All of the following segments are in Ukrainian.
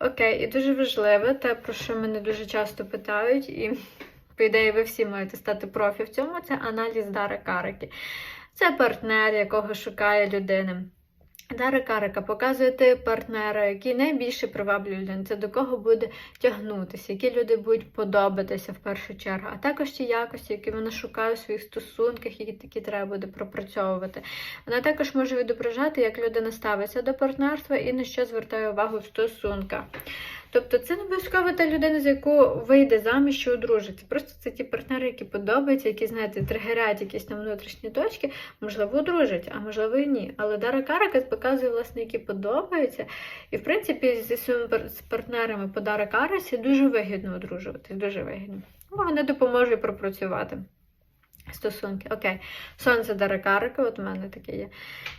Окей, і дуже важливе, те, про що мене дуже часто питають, і по ідеї ви всі маєте стати профі в цьому, це аналіз дара Карики. Це партнер, якого шукає людина. Дара Карика ти партнера, який найбільше приваблює людину, це до кого буде тягнутися, які люди будуть подобатися в першу чергу, а також ті якості, які вона шукає у своїх стосунках, які такі треба буде пропрацьовувати. Вона також може відображати, як людина ставиться до партнерства і на що звертає увагу в стосунках. Тобто це не обов'язково та людина, з яку вийде заміж чи одружиться. Просто це ті партнери, які подобаються, які, знаєте, тригерять якісь там внутрішні точки, можливо, одружать, а можливо і ні. Але Дара Каракас показує, власне, які подобаються. І, в принципі, зі своїми партнерами по Дара Карасі дуже вигідно одружуватись, дуже вигідно. Бо вони допоможуть пропрацювати. Стосунки, окей. Сонце Дара Карика, от у мене таке є.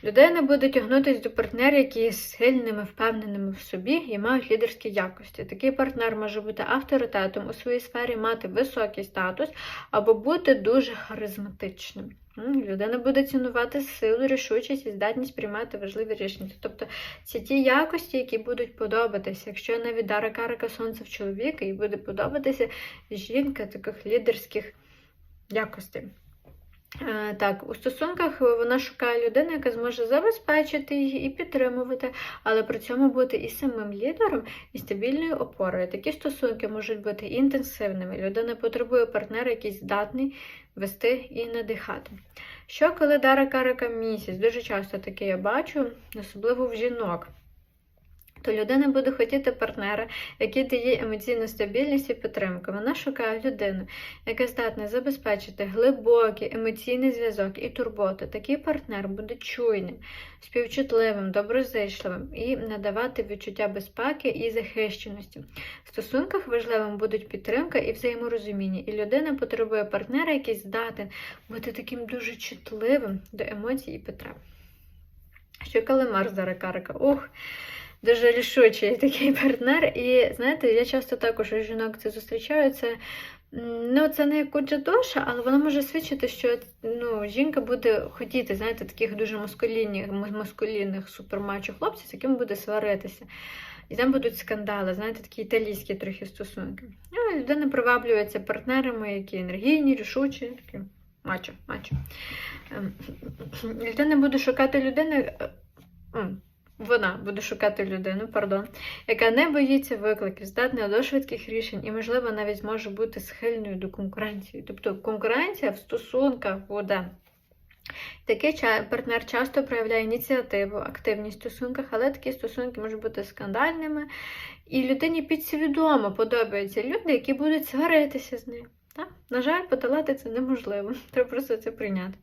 Людина буде тягнутися до партнерів, які є сильними, впевненими в собі і мають лідерські якості. Такий партнер може бути авторитетом у своїй сфері, мати високий статус або бути дуже харизматичним. Людина буде цінувати силу, рішучість і здатність приймати важливі рішення. Тобто це ті якості, які будуть подобатися. Якщо навіть Дара Карика сонце в чоловіка, і буде подобатися жінка таких лідерських якостей. Е, Так, у стосунках вона шукає людину, яка зможе забезпечити її і підтримувати, але при цьому бути і самим лідером, і стабільною опорою. Такі стосунки можуть бути інтенсивними. Людина потребує партнера, який здатний вести і надихати. Що коли Дара Карика місяць? Дуже часто таке я бачу, особливо в жінок. То людина буде хотіти партнера, який дає емоційну стабільність і підтримку. Вона шукає людину, яка здатна забезпечити глибокий емоційний зв'язок і турботу. Такий партнер буде чуйним, співчутливим, доброзичливим і надавати відчуття безпеки і захищеності. В стосунках важливим будуть підтримка і взаєморозуміння, і людина потребує партнера, який здатен бути таким дуже чутливим до емоцій і потреб. Що калимар з Карика? Ух! Дуже рішучий такий партнер. І знаєте, я часто також у жінок це зустрічаю. Це ну, це не як Куджадоша, але воно може свідчити, що ну, жінка буде хотіти, знаєте, таких дуже маскулінних, маскулінних супермачо хлопців, з якими буде сваритися. І там будуть скандали, знаєте, такі італійські трохи стосунки. Ну, людина приваблюється партнерами, які енергійні, рішучі, такі мачо, мачо. Ем, Людина буде шукати людину. Вона буде шукати людину, пардон, яка не боїться викликів, здатна до швидких рішень і, можливо, навіть зможе бути схильною до конкуренції. Тобто конкуренція в стосунках буде. Такий партнер часто проявляє ініціативу, активність в стосунках, але такі стосунки можуть бути скандальними. І людині підсвідомо подобаються люди, які будуть сваритися з ним. Так? На жаль, подолати це неможливо. Треба просто це прийняти.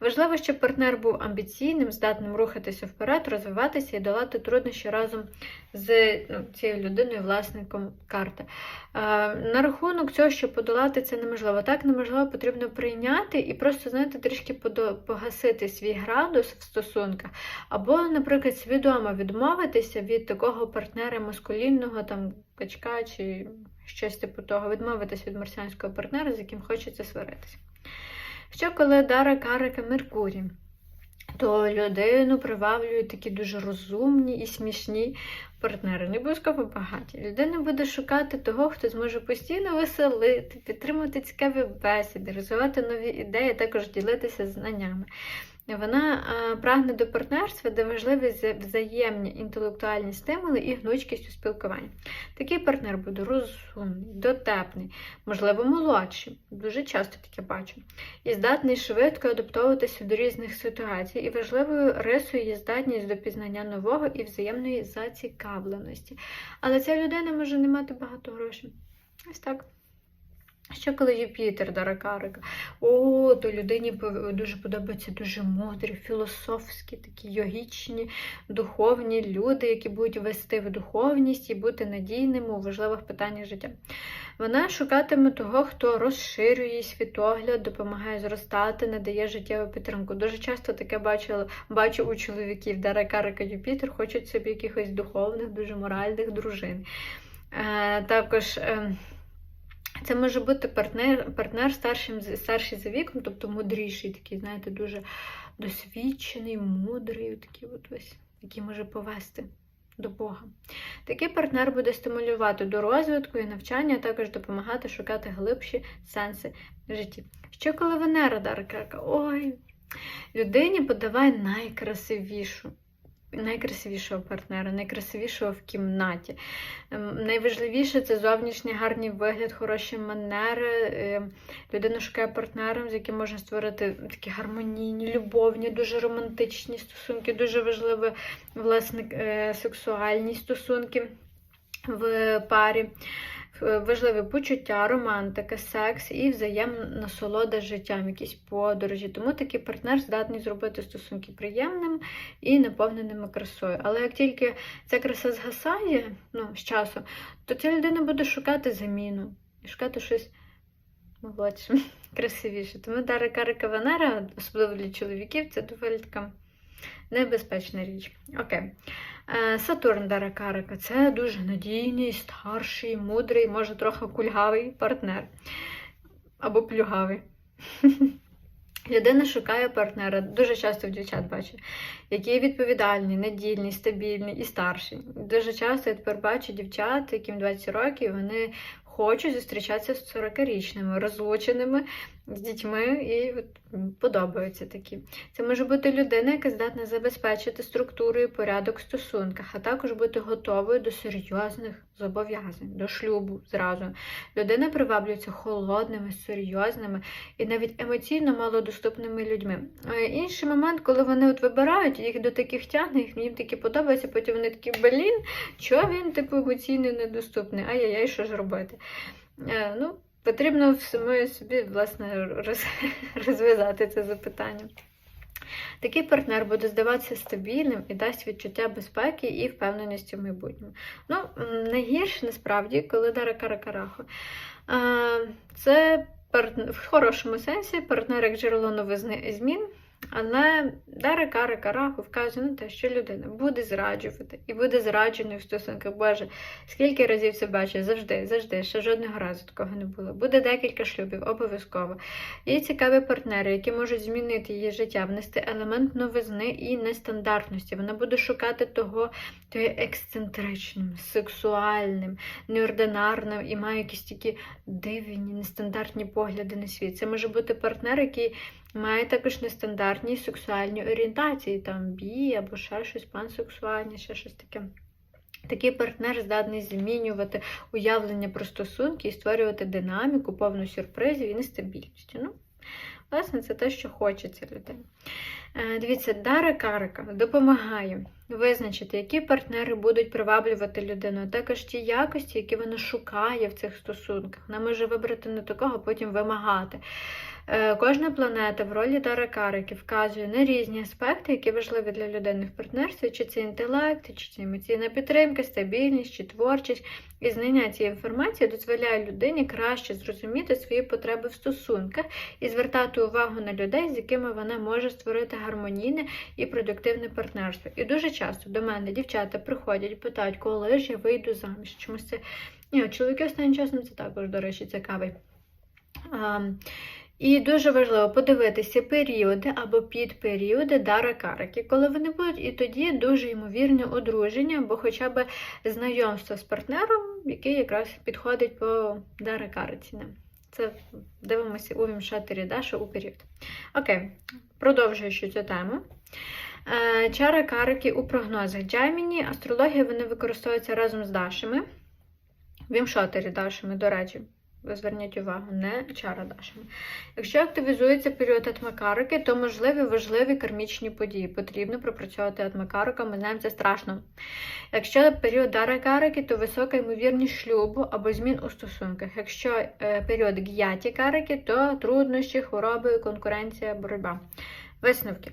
Важливо, щоб партнер був амбіційним, здатним рухатися вперед, розвиватися і долати труднощі разом з ну, цією людиною, власником карти. Е, на рахунок цього, щоб подолати це неможливо. Так неможливо потрібно прийняти і просто, знаєте, трішки погасити свій градус в стосунках. Або, наприклад, свідомо відмовитися від такого партнера маскулінного, там, качка чи щось типу того, відмовитися від марсіанського партнера, з яким хочеться сваритися. Що коли Дара Карика Меркурій? То людину приваблюють такі дуже розумні і смішні партнери, не обов'язково багаті. Людина буде шукати того, хто зможе постійно веселити, підтримувати цікаві бесіди, розвивати нові ідеї, також ділитися знаннями. Вона прагне до партнерства, де важливі взаємні інтелектуальні стимули і гнучкість у спілкуванні. Такий партнер буде розумний, дотепний, можливо, молодший. Дуже часто таке бачу і здатний швидко адаптовуватися до різних ситуацій. І важливою рисою є здатність до пізнання нового і взаємної зацікавленості. Але ця людина може не мати багато грошей. Ось так. Що коли Юпітер Дара Карика? О, то людині дуже подобаються дуже мудрі, філософські, такі йогічні, духовні люди, які будуть вести в духовність і бути надійними у важливих питаннях життя. Вона шукатиме того, хто розширює світогляд, допомагає зростати, надає життєву підтримку. Дуже часто таке бачила, бачу у чоловіків Дара Карика Юпітер, хочуть собі якихось духовних, дуже моральних дружин. Е, також. Е, це може бути партнер, партнер старшим, старший за віком, тобто мудріший, такий, знаєте, дуже досвідчений, мудрий, такий от ось, який може повести до Бога. Такий партнер буде стимулювати до розвитку і навчання, а також допомагати шукати глибші сенси в житті. Що коли Венера Даркарка? Ой, людині подавай найкрасивішу. Найкрасивішого партнера, найкрасивішого в кімнаті. Ем, Найважливіше це зовнішній гарний вигляд, хороші манери. Е, Людина шукає партнера, з яким можна створити такі гармонійні, любовні, дуже романтичні стосунки, дуже важливі, власне, е, сексуальні стосунки в парі. Е, Важливі почуття, романтика, секс і взаємна насолода життям, якісь подорожі. Тому такий партнер здатний зробити стосунки приємним і наповненими красою. Але як тільки ця краса згасає ну, з часом, то ця людина буде шукати заміну і шукати щось молодше, красивіше. Тому Дара Карика Венера, особливо для чоловіків, це доволі така небезпечна річ. Окей. Е, Сатурн Дара Карика це дуже надійний, старший, мудрий, може трохи кульгавий партнер. Або плюгавий. Людина шукає партнера, дуже часто в дівчат бачу, які відповідальні, надільні, стабільні і старші. Дуже часто я тепер бачу дівчат, яким 20 років, вони хочуть зустрічатися з 40-річними, розлученими з дітьми і от подобаються такі. Це може бути людина, яка здатна забезпечити структуру і порядок в стосунках, а також бути готовою до серйозних зобов'язань, до шлюбу зразу. Людина приваблюється холодними, серйозними і навіть емоційно малодоступними людьми. Інший момент, коли вони от вибирають, їх до таких тягне, їх- їм такі подобається, потім вони такі, блін, чого він типу емоційно недоступний? Ай-яй-яй, що ж робити? Е, Ну, потрібно в самої собі, власне, роз, розв'язати це запитання. Такий партнер буде здаватися стабільним і дасть відчуття безпеки і впевненості в майбутньому. Ну, найгірше насправді, коли Дара Каракарахо. Е, Це партнер, в хорошому сенсі партнер як джерело новизни і змін. Але Дара Кара Караху вказує на те, що людина буде зраджувати і буде зрадженою в стосунках. Боже, скільки разів це бачу? Завжди, завжди, ще жодного разу такого не було. Буде декілька шлюбів, обов'язково. Є цікаві партнери, які можуть змінити її життя, внести елемент новизни і нестандартності. Вона буде шукати того, хто є ексцентричним, сексуальним, неординарним і має якісь такі дивні, нестандартні погляди на світ. Це може бути партнер, який має також нестандартні сексуальні орієнтації, там бі або ще щось пансексуальне, ще щось таке. Такий партнер здатний змінювати уявлення про стосунки і створювати динаміку, повну сюрпризів і нестабільності. Ну, власне, це те, що хочеться людина. Е, Дивіться, Дара Карика допомагає визначити, які партнери будуть приваблювати людину, а також ті якості, які вона шукає в цих стосунках. Вона може вибрати не такого, а потім вимагати. Е, Кожна планета в ролі Дара Карики вказує на різні аспекти, які важливі для людини в партнерстві, чи це інтелект, чи це емоційна підтримка, стабільність, чи творчість. І знання цієї інформації дозволяє людині краще зрозуміти свої потреби в стосунках і звертати увагу на людей, з якими вона може створити гармонійне і продуктивне партнерство. І дуже часто до мене дівчата приходять, питають, коли ж я вийду заміж. Чомусь це Ні, чоловіки останнім часом це також, до речі, цікавий. І дуже важливо подивитися періоди або підперіоди Дара Караки, коли вони будуть, і тоді дуже ймовірне одруження або хоча б знайомство з партнером, який якраз підходить по Дара Караці. Це дивимося у вімшатері Даша у період. Окей, продовжуючи цю тему. Е, Чари карики у прогнозах Джайміні, астрологія вони використовуються разом з Дашами. Вімшотері Дашами, до речі, ви зверніть увагу, не чара Дашами. Якщо активізується період атмакарики, то можливі важливі кармічні події. Потрібно пропрацьовувати атмакарику, ми знаємо, це страшно. Якщо період дара карики, то висока ймовірність шлюбу або змін у стосунках. Якщо е, період г'яті карики, то труднощі, хвороби, конкуренція, боротьба. Висновки.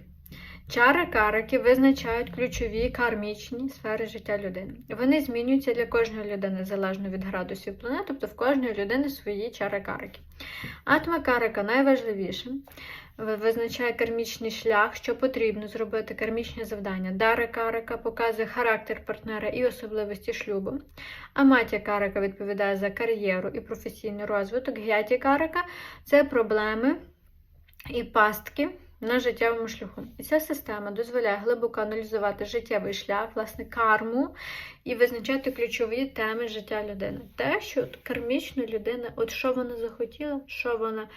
Чари карики визначають ключові кармічні сфери життя людини. Вони змінюються для кожної людини залежно від градусів планет, тобто в кожної людини свої чари карики. Атма карика найважливіше. Визначає кармічний шлях, що потрібно зробити кармічне завдання. Дара карика показує характер партнера і особливості шлюбу. Аматя карика відповідає за кар'єру і професійний розвиток. Г'яті карика це проблеми і пастки на життєвому шляху. І ця система дозволяє глибоко аналізувати життєвий шлях, власне, карму і визначати ключові теми життя людини. Те, що от кармічно людина, от що вона захотіла, що вона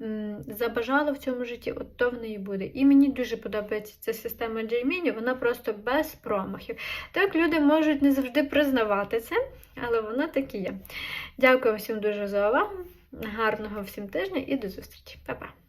м, забажала в цьому житті, от то в неї буде. І мені дуже подобається ця система Джейміні, вона просто без промахів. Так, люди можуть не завжди признавати це, але вона так і є. Дякую всім дуже за увагу. Гарного всім тижня і до зустрічі. Па-па!